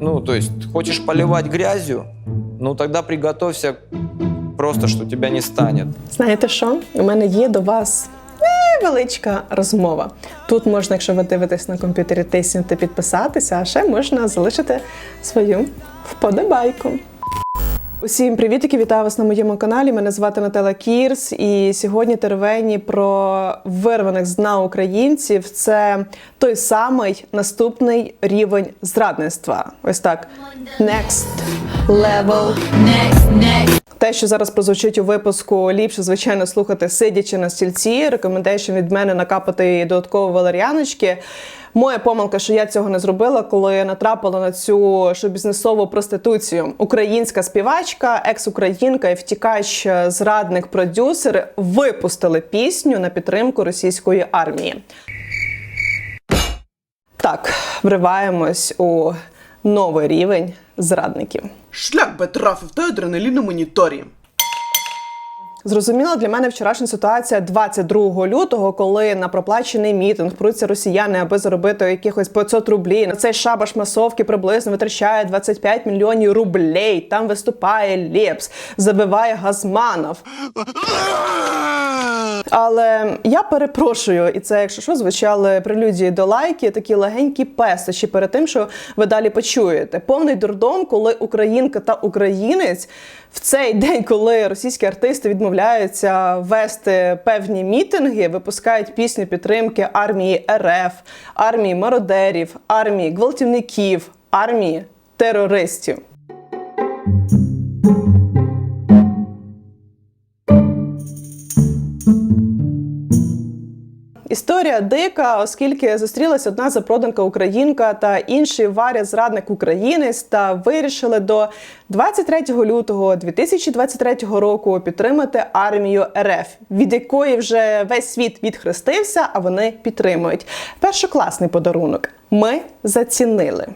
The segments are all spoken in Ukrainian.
ну, то есть, хочешь поливать грязью, ну, тогда приготовься просто, что тебя не станет. Знаєте що? У мене є до вас невеличка розмова. Тут можна, якщо ви дивитесь на комп'ютері, тиснути підписатися, а ще можна залишити свою вподобайку. Усім привітики, вітаю вас на моєму каналі. Мене звати Наталя Кірс, і сьогодні теревені про вирваних з дна українців. Це той самий наступний рівень зрадництва. Ось так. Next level Next, next. те, що зараз прозвучить у випуску, ліпше, звичайно, слухати сидячи на стільці. Рекомендейшн від мене накапати додатково валеріаночки. Моя помилка, що я цього не зробила, коли я натрапила на цю шоу-бізнесову проституцію. Українська співачка, екс-українка і втікач, зрадник, продюсер випустили пісню на підтримку російської армії. Так, вриваємось у новий рівень зрадників. Шлях би трафив той адреналіномоніторі. Зрозуміла для мене вчорашня ситуація 22 лютого, коли на проплачений мітинг пруться росіяни, аби заробити якихось 500 рублів. На цей шабаш масовки приблизно витрачає 25 мільйонів рублей. Там виступає Лепс, забиває Газманов. Але я перепрошую, і це, якщо що, звучали прелюдії до лайки, такі легенькі пестощі перед тим, що ви далі почуєте. Повний дурдом, коли українка та українець в цей день, коли російські артисти відмовляються вести певні мітинги, випускають пісню підтримки армії РФ, армії мародерів, армії гвалтівників, армії терористів. Історія дика, оскільки зустрілась одна запроданка українка та інший варя зрадник українець, та вирішили до 23 лютого 2023 року підтримати армію РФ, від якої вже весь світ відхрестився, а вони підтримують. Першокласний подарунок. Ми зацінили.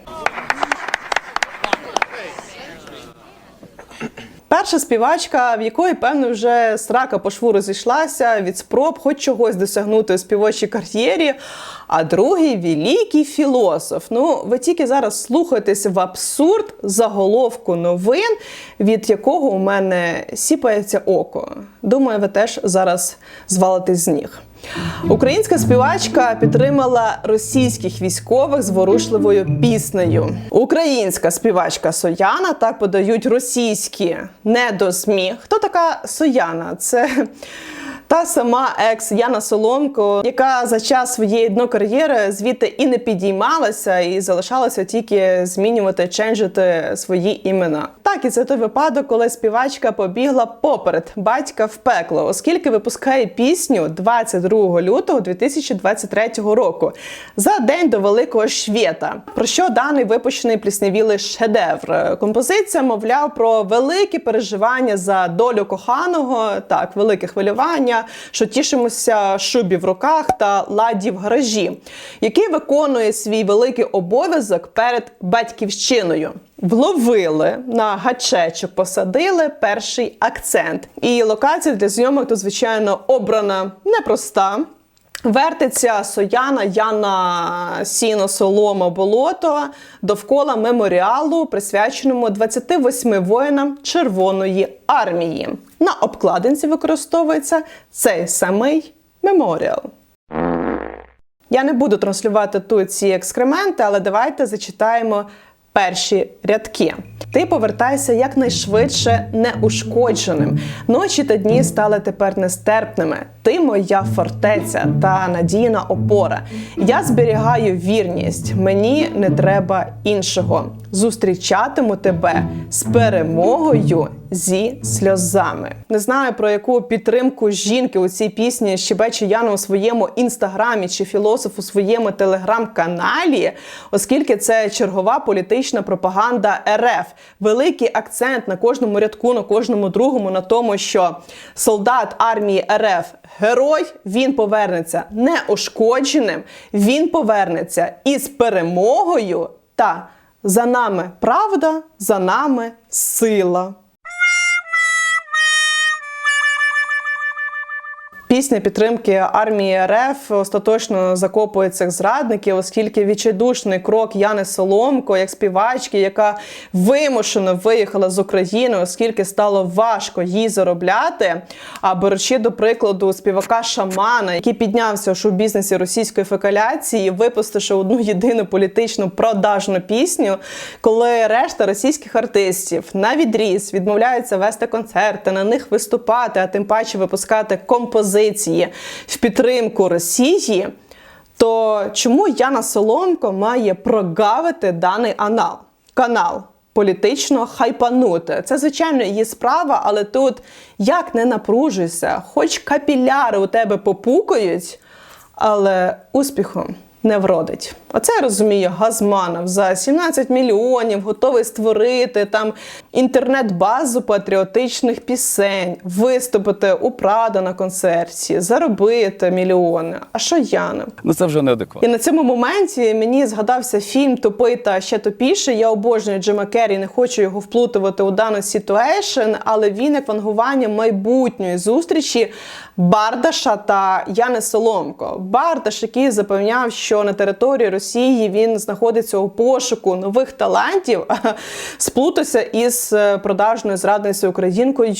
Перша співачка, в якої, певно, вже срака по шву розійшлася від спроб хоч чогось досягнути у співочій кар'єрі. А другий великий філософ. Ну, ви тільки зараз слухаєтесь в абсурд заголовку новин, від якого у мене сіпається око. Думаю, ви теж зараз звалитесь з ніг. Українська співачка підтримала російських військових зворушливою піснею. Українська співачка Сояна так подають російські недосмі. Хто така Сояна? Це та сама екс Яна Соломко, яка за час своєї дно-кар'єри звідти і не підіймалася, і залишалася тільки змінювати, ченджити свої імена. Так, і це той випадок, коли співачка побігла поперед батька в пекло, оскільки випускає пісню 22 лютого 2023 року за день до великого швєта. Про що даний випущений плісневілий шедевр? Композиція, мовляв, про великі переживання за долю коханого, так, велике хвилювання що тішимося шубі в руках та ладі в гаражі, який виконує свій великий обов'язок перед батьківщиною. Вловили на гачечок, посадили перший акцент. І локація для зйомок то, звичайно, обрана непроста. Вертиться Сояна, Яна Сіно, Солома, Болото довкола меморіалу, присвяченому 28 воїнам Червоної армії. На обкладинці використовується цей самий меморіал. Я не буду транслювати тут ці екскременти, але давайте зачитаємо перші рядки. Ти повертайся якнайшвидше неушкодженим. Ночі та дні стали тепер нестерпними. Ти моя фортеця та надійна опора. Я зберігаю вірність. Мені не треба іншого. Зустрічатиму тебе з перемогою зі сльозами. Не знаю про яку підтримку жінки у цій пісні щебече Яна у своєму інстаграмі чи філософ у своєму телеграм-каналі, оскільки це чергова політична пропаганда РФ. Великий акцент на кожному рядку, на кожному другому, на тому, що солдат армії РФ герой, він повернеться неушкодженим, він повернеться із перемогою та за нами правда, за нами сила. Пісня підтримки армії РФ остаточно закопує цих зрадників, оскільки відчайдушний крок Яни Соломко, як співачки, яка вимушено виїхала з України, оскільки стало важко їй заробляти. А беручи до прикладу співака Шамана, який піднявся у шоу-бізнесі російської фекаляції, випустивши одну єдину політичну продажну пісню, коли решта російських артистів на відріз відмовляються вести концерти, на них виступати, а тим паче випускати композиції в підтримку Росії. То чому Яна Соломко має прогавити даний анал канал? Політично хайпанути. Це, звичайно, її справа, але тут як не напружуйся, хоч капіляри у тебе попукають, але успіху не вродить. Оце я розумію Газманов за 17 мільйонів готовий створити там інтернет-базу патріотичних пісень, виступити у Прада на концерті, заробити мільйони. А що Яна? Ну це вже І на цьому моменті мені згадався фільм Тупий та ще тупіше. Я обожнюю Джима Керрі, не хочу його вплутувати у дану ситуейшн, але він як вангування майбутньої зустрічі Бардаша та Яни Соломко. Бардаш, який запевняв, що на території Росії він знаходиться у пошуку нових талантів, сплутався із е, продажною зрадницею українкою.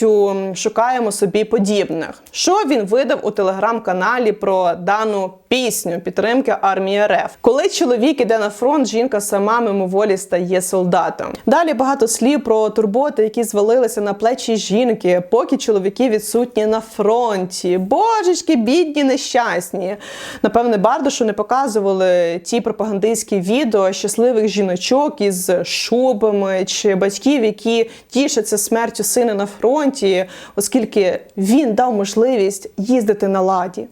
Шукаємо собі подібних. Що він видав у телеграм-каналі про дану пісню підтримки армії РФ? Коли чоловік іде на фронт, жінка сама мимоволі стає солдатом. Далі багато слів про турботи, які звалилися на плечі жінки, поки чоловіки відсутні на фронті. Божечки, бідні, нещасні. Напевне, Бардашу не показували ті пропагандистські відео щасливих жіночок із шубами чи батьків, які тішаться смертю сина на фронті, оскільки він дав можливість їздити на ладі.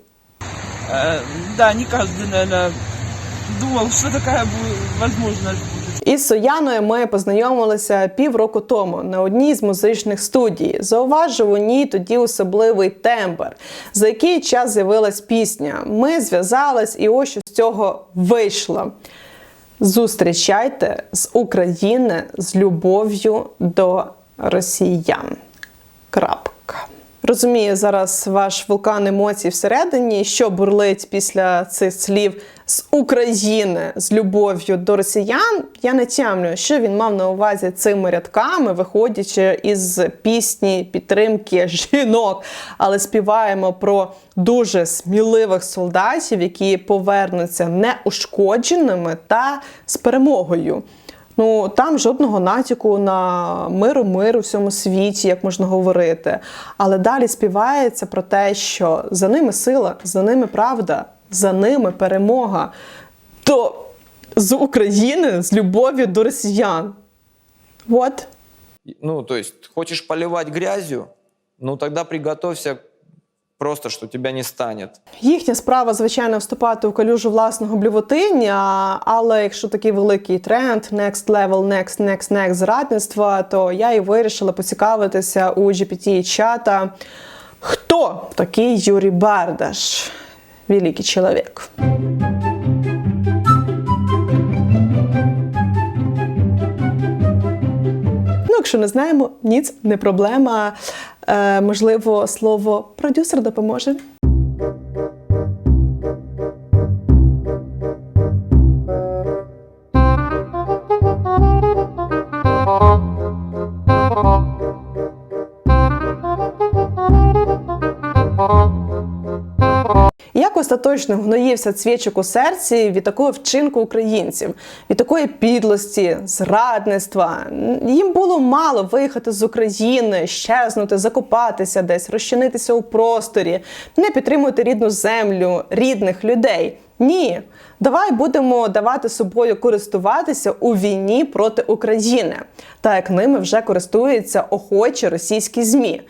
Э, Да, не каждый, наверное, думал, что такая бу- Із Сояною ми познайомилися півроку тому на одній з музичних студій. Зауважив у ній тоді особливий тембр, за який час з'явилась пісня. Ми зв'язались, і ось що цього вийшло. Зустрічайте з України з любов'ю до росіян. Крапка. Розумію зараз ваш вулкан емоцій всередині, що бурлить після цих слів з України з любов'ю до росіян. Я не тямлю, що він мав на увазі цими рядками, виходячи із пісні підтримки жінок, але співаємо про дуже сміливих солдатів, які повернуться неушкодженими та з перемогою. Ну там жодного натяку на миру, мир у всьому світі, як можна говорити. Але далі співається про те, що за ними сила, за ними правда, за ними перемога. То з України з любов'ю до росіян. От. Ну, то есть, хочешь поливать грязью? Ну, тогда приготовься просто, що тебе не станет. Їхня справа, звичайно, вступати у калюжу власного блювотиння, але якщо такий великий тренд next level, next, next, next зрадництва, то я і вирішила поцікавитися у GPT-чата, хто такий Юрій Бардаш, великий чоловік. Якщо не знаємо, ніц, не проблема. Е, можливо, слово продюсер допоможе. Остаточно гноївся цвічок у серці від такого вчинку українців, від такої підлості, зрадництва. Їм було мало виїхати з України, щезнути, закопатися десь, розчинитися у просторі, не підтримувати рідну землю, рідних людей. Ні, давай будемо давати собою користуватися у війні проти України, так як ними вже користуються охочі російські змі.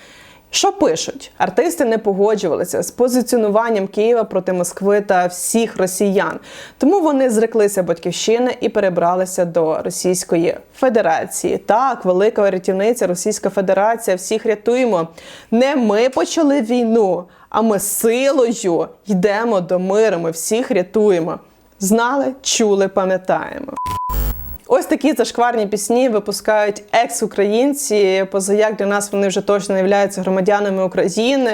Що пишуть? Артисти не погоджувалися з позиціонуванням Києва проти Москви та всіх росіян. Тому вони зреклися батьківщини і перебралися до Російської Федерації. Так, велика рятівниця Російська Федерація. Всіх рятуємо. Не ми почали війну, а ми силою йдемо до миру. Ми всіх рятуємо. Знали, чули, пам'ятаємо. Ось такі зашкварні пісні випускають екс-українці. Позаяк для нас вони вже точно не являються громадянами України.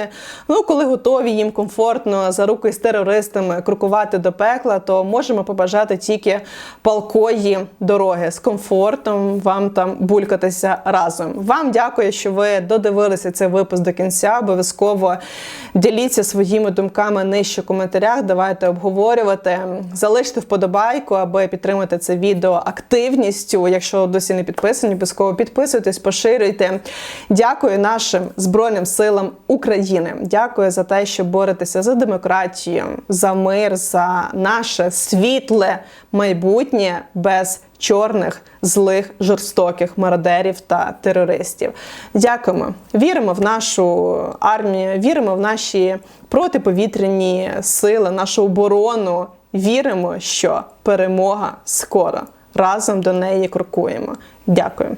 Ну, коли готові їм комфортно за руки з терористами крокувати до пекла, то можемо побажати тільки палкої дороги з комфортом вам там булькатися разом. Вам дякую, що ви додивилися цей випуск до кінця. Обов'язково діліться своїми думками нижче в коментарях. Давайте обговорювати. Залиште вподобайку, аби підтримати це відео активністю. Якщо досі не підписані, обов'язково підписуйтесь, поширюйте. Дякую нашим Збройним силам України. Дякую за те, що боретеся за демократію, за мир, за наше світле майбутнє без чорних, злих, жорстоких мародерів та терористів. Дякуємо. Віримо в нашу армію, віримо в наші протиповітряні сили, нашу оборону. Віримо, що перемога скоро. Разом до неї крокуємо. Дякую.